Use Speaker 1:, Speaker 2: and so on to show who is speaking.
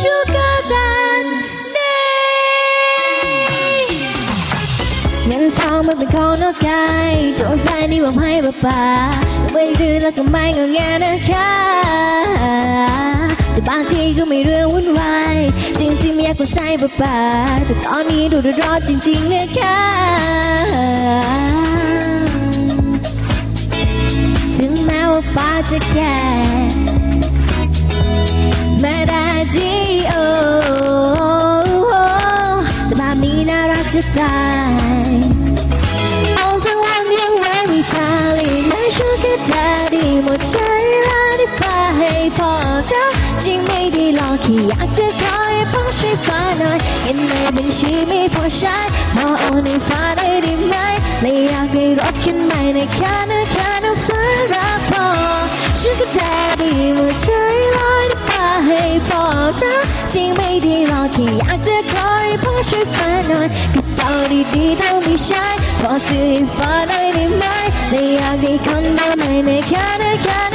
Speaker 1: ยังินองมันเป็นของนอกใจดวงใจนี่บอกให้ป้าป่าไม่ดื้อแล้วก็ไม่งอแงนะคะแต่บางทีก็ไม่เรื่องวุ่นวายจริงๆไม่อยากกวนใจป้าป่าแต่ตอนนี้ดูดร้อนจริงๆนะคะถึงแม้ว่าป่าจะแก่ จะตายออกจากวันยังไม่มีทางหลีกไม่ช่วยก็ได้ดีหมดใจแล้วได้พาให้พอรักจริงไม่ด้หลอกแค่อยากจะขอให้พ่อช่วยฟ้าหน่อยเห็นในบัญชีไม่พอใช้พอโอนให้ฟ้าได้ได้ไหมและอยากได้รถขึ้นใหม่ในแค่เนื้อค่าน้ำฟ้ารักพอช่วยก็ได้ดีหมดใจแล้วได้พาให้พอรักจริงไม่ด้ ให้ฟ้าหน่อยกระเป่าดีๆต้องมีใช้พอซื้อให้ฟ้าหน่อยได้ไหมแต่อยากได้คำเดียวไม่ไม่แค่นะแ